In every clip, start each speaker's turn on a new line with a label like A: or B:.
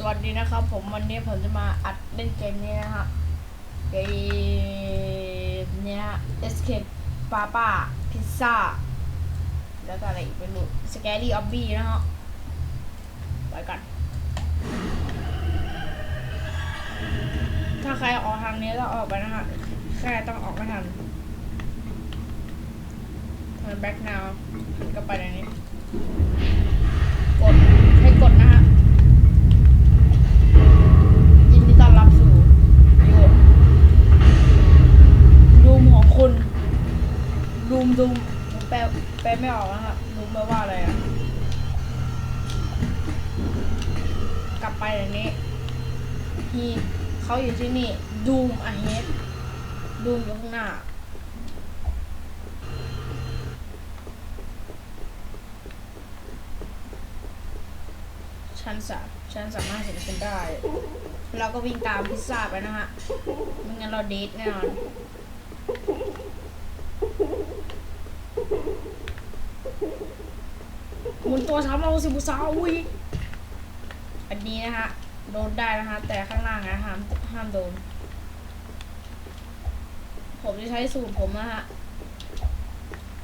A: สวัสดีนะครับ ผมวันนี้ผมจะมาอัดเล่นเกมนี้นะฮะเกมเนี้ย Escape Papa Pizza แล้วก็อะไรอีกไม่รู้ Scary Obby นะฮะไปกัน ถ้าใครออกทางนี้ก็ออกไปนะฮะแค่ต้องออกไม่ทันทาง back now ก็ไปในนี้ ดูมดูมผมแปลแปลไม่ออกนะฮะดูมแปลว่าอะไรอะกลับไปอย่างนี้ฮีเขาอยู่ที่นี่ดูมอะเฮดดูมอยู่ข้างหน้าชั้นสามชั้นสามารถเห็นคุณได้ เราก็วิ่งตามพิซซ่าไปนะฮะไม่งั้นเราเดทแน่นอน หมุนตัวสามเราสิบุษาอุ้ยอันนี้นะฮะโดนได้นะฮะแต่ข้างล่างนะห้ามห้ามโดน ผมจะใช้สูตรผมนะฮะ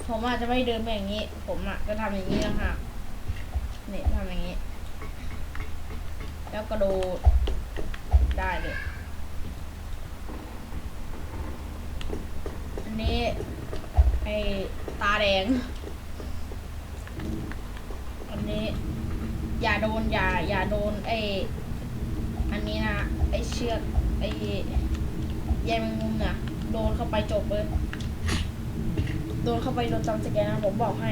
A: ผมอาจจะไม่เดินแบบนี้ ผมอะจะทำอย่างนี้นะฮะนี่ทำอย่างนี้ แล้วกระโดดได้เลยอันนี้ไอตาแดง อันนี้ อย่าโดนอย่าอย่าโดนไออันนี้นะไอเชือกไอแยมแมงมุมนี่ยโดนเข้าไปจบเลยโดนเข้าไปโดนจำสแกนนะผมบอกให้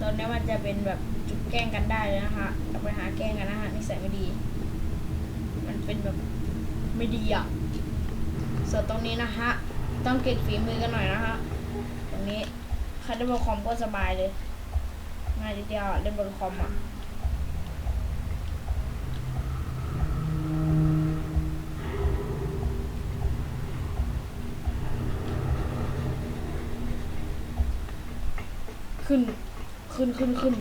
A: ตอนนี้มันจะเป็นแบบจุดแกล้งกันได้เลยนะคะเราไปหาแกล้งกันนะฮะนิสัยไม่ดี มันเป็นแบบไม่ดีอะส่วนตรงนี้นะฮะต้องเก็บฝีมือกันหน่อยนะฮะตรงนี้ใครเล่นบนคอมก็สบายเลย ง่ายนิดเดียวเล่นบนคอมอะขึ้น ขึ้น ขึ้น ขึ้น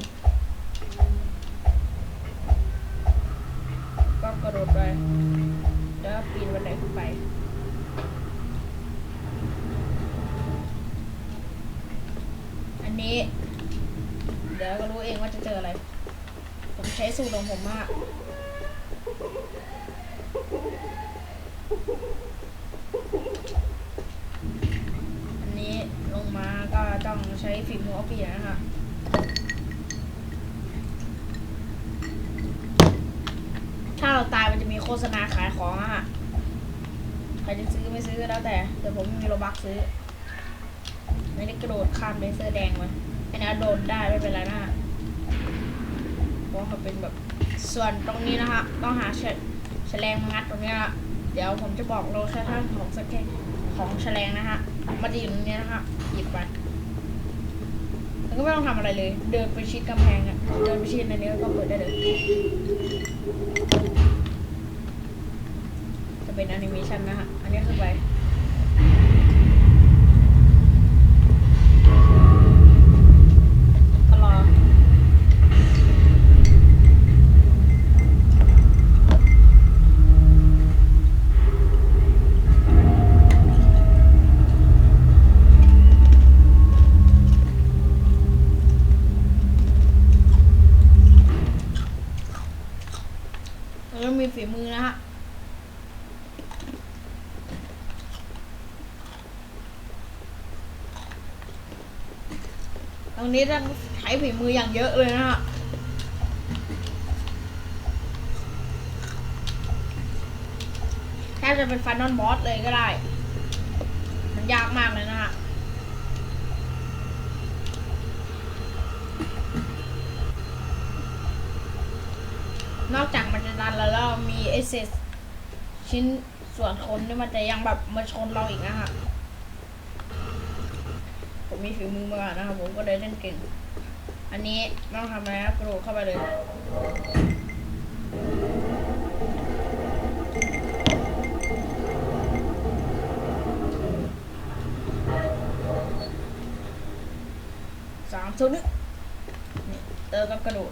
A: ก็กระโดดไป แล้วปีนบันไดขึ้นไป อันนี้ เดี๋ยวก็รู้เองว่าจะเจออะไร ผมใช้ สูตรของผมมาก อันนี้ลงมาก็ต้องใช้ฝีมือออฟฟี่นะคะถ้าเราตายมันจะมีโฆษณาขายของอะฮะใครจะซื้อไม่ซื้อก็แล้วแต่ แต่ผมไม่มีโลบักซื้อ ไม่ได้กระโดดข้ามเลเซอร์แดงมาอันนี้โดนได้ไม่เป็นไรนะ ฮะเพราะเขาเป็นแบบส่วนตรงนี้นะฮะต้องหาแฉแฉลงมางัดตรงนี้นะเดี๋ยวผมจะบอกโลเคชั่นของสเก็ตของแฉลงนะฮะมันจะอยู่ตรงนี้นะฮะหยิบไปแล้วก็ไม่ต้องทำอะไรเลย เดินไปชิดกำแพงอะเดินไปชิดอันนี้ก็เปิดได้เลยจะเป็นแอนิเมชันนะฮะอันนี้คือไป นะฮะตรงนี้ต้องใช้ฝีมืออย่างเยอะเลยนะฮะแทบจะเป็นฟันนอนบอสเลยก็ได้ มันยากมากเลยนะฮะนอกจาก นจะดันแล้วแล้วมีเอเซชิ้นส่วนคนนี่มันจะยังแบบมาชนเราอีกนะฮะผมมีฝีมือมากนะครับผมก็เลยเล่นเก่ง อันนี้ต้องทำอะไรนะกระโดดเข้าไปเลยสามชุดนี่เติมกับกระโดด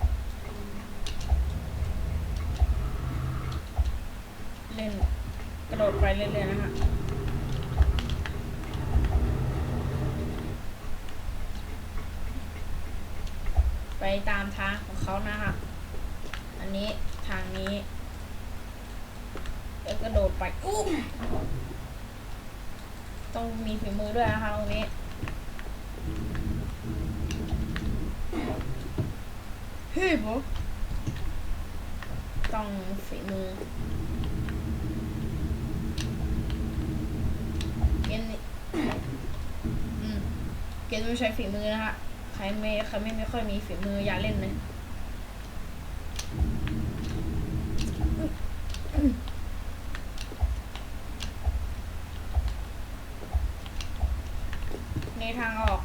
A: ล่นกระโดดไปเรื่อยๆนะฮะไปตามทางของเขานะฮะอันนี้ทางนี้แล้วกระโดดไปอุ้มต้องมีฝีมือด้วยนะคะตรงนี้เฮ้ยโบต้องฝีมือเกมนี้อืม ไม่ใช้ฝีมือนะฮะ ใครไม่ใครไม่ไม่ค่อยมีฝีมืออย่าเล่นเลยในทางออก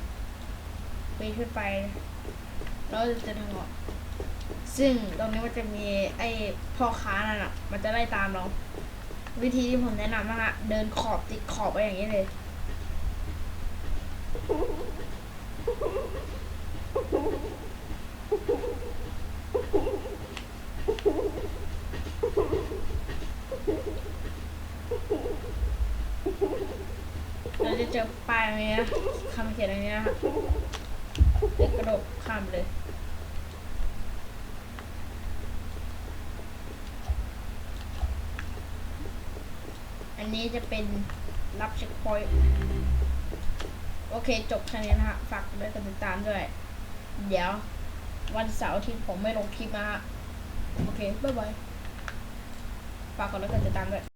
A: ไปขึ้นไปแล้วจะเจอทางออก ซึ่งตรงนี้มันจะมีไอ้พ่อค้านั่นอะ มันจะไล่ตามเรา วิธีที่ผมแนะนำนะฮะ เดินขอบติดขอบไปอย่างนี้เลย เราจะเจอป้ายตรงนี้นะคำเขียนตรงนี้นะฮะเด็กกระโดดข้ามไปเลยอันนี้จะเป็นรับเช็คพอยต์ โอเค จบแค่นี้นะฮะ ฝากด้วยกดติดตามด้วย เดี๋ยว วันเสาร์อาที่ผมไม่ลงคลิปนะฮะ โอเค บ๊ายบาย ฝากกดไลค์กดติดตามด้วย